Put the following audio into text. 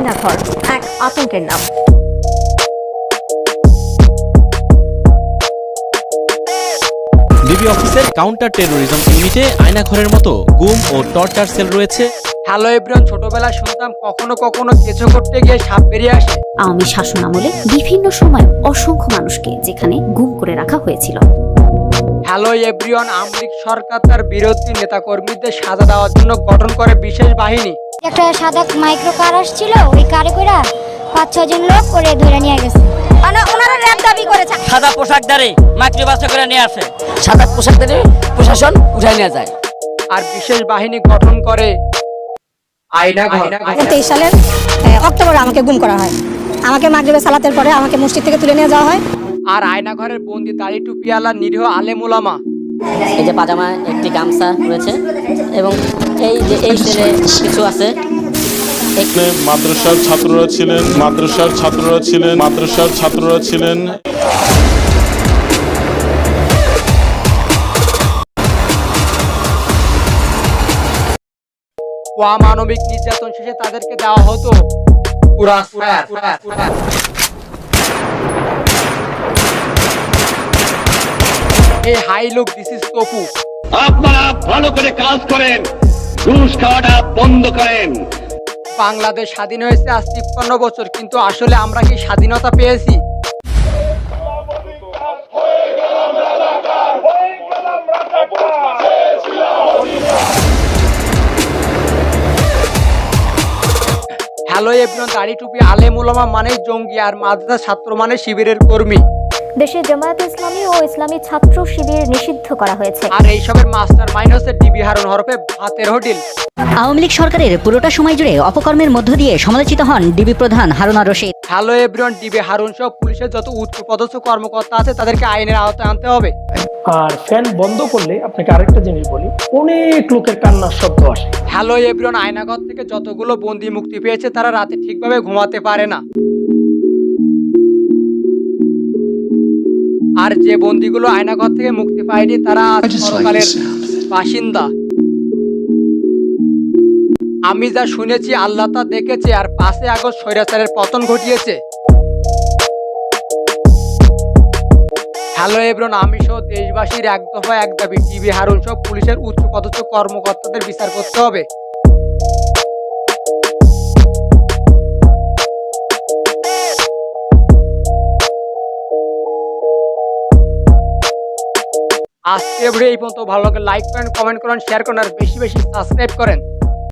আয়নাঘর এক আতঙ্কের নাম। ডিবি অফিসের কাউন্টার টেরোরিজম ইউনিটে আয়নাঘরের মতো গুম ও টর্চার সেল রয়েছে। হ্যালো ছোটবেলায় শুনতাম কখনো কখনো কেঁচো করতে গিয়ে সাপ বেরিয়ে আসে। আওয়ামী শাসন আমলে বিভিন্ন সময় অসংখ্য মানুষকে যেখানে গুম করে রাখা হয়েছিল। হ্যালো এভরিওয়ান আমলিক সরকার তার বিরোধী নেতাকর্মীদের সাজা দেওয়ার জন্য গঠন করে বিশেষ বাহিনী। একটা সাদা মাইক্রো কার আসছিল ওই কারে কইরা পাঁচ ছজন লোক করে ধরে নিয়ে গেছে। মানে ওনারা র্যাব দাবি করেছে। সাদা পোশাকধারী মাতৃভাষা করে নিয়ে আসে। সাদা পোশাক দিয়ে প্রশাসন উঠাই নিয়ে যায়। আর বিশেষ বাহিনী গঠন করে আয়না তেইশ সালের অক্টোবর আমাকে গুম করা হয়। আমাকে মাগরিবে সালাতের পরে আমাকে মসজিদ থেকে তুলে নিয়ে যাওয়া হয়। আর আয়না ঘরের বন্দি দাড়ি টুপিয়ালা নিরীহ আলেমুলামা এই যে পাজামা একটি গামছা রয়েছে এবং এই যে এই সেলে কিছু আছে? মাদ্রাসার ছাত্ররা ছিলেন মাদ্রাসার ছাত্ররা ছিলেন মাদ্রাসার ছাত্ররা ছিলেন। অমানবিক নির্যাতন শেষে তাদেরকে দেওয়া হতো। এই hi look this is Tapu আপনারা ভালো করে কাজ করেন। বাংলাদেশ স্বাধীন হয়েছে আজ তিপ্পান্ন বছর, কিন্তু আসলে আমরা কি স্বাধীনতা পেয়েছি? হ্যালো এভরিওয়ান, দাড়ি টুপি আলেম ওলামা মানে জঙ্গি আর মাদ্রাসা ছাত্র মানে শিবিরের কর্মী। দেশে জামায়াত ইসলামী ও ইসলামী ছাত্র শিবির নিষিদ্ধ করা হয়েছে। আর এই এইসবের মাস্টার মাইন্ড হচ্ছে ডিবি হারুন হরফে ভাতের হোটেল। আওয়ামী লীগ সরকারের পুরোটা সময় জুড়ে অপকর্মের মধ্য দিয়ে সমালোচিত হন ডিবি প্রধান Haruna Rashid. Hello everyone DB Harun সহ পুলিশের যত উচ্চ পদস্থ কর্মকর্তা আছে তাদেরকে আইনের আওতায় আনতে হবে। আর ফ্যান বন্ধ করলে আপনাকে আরেকটা জিনিস বলি অনেক লোকের কান্নার শব্দ আসে। হ্যালো এভরিওয়ান আয়নাঘর থেকে যতগুলো বন্দি মুক্তি পেয়েছে তারা রাতে ঠিকভাবে ঘুমাতে পারে না। আর যে বন্দিগুলো আয়নাঘর থেকে মুক্তি পায়নি তারা পরকালের বাসিন্দা। আমি যা শুনেছি আল্লাহ তা দেখেছে আর পাঁচে আগস্ট স্বৈরাচারের পতন ঘটিয়েছে। হ্যালো এব্রন আমি সহ দেশবাসীর এক দফা এক দাবি টিভি হারুন সব পুলিশের উচ্চ পদস্থ কর্মকর্তাদের বিচার করতে হবে। আজকে ভিডিও এই পর্যন্ত। ভালো লাগে লাইক করেন কমেন্ট করেন শেয়ার করেন, আর বেশি বেশি সাবস্ক্রাইব করেন।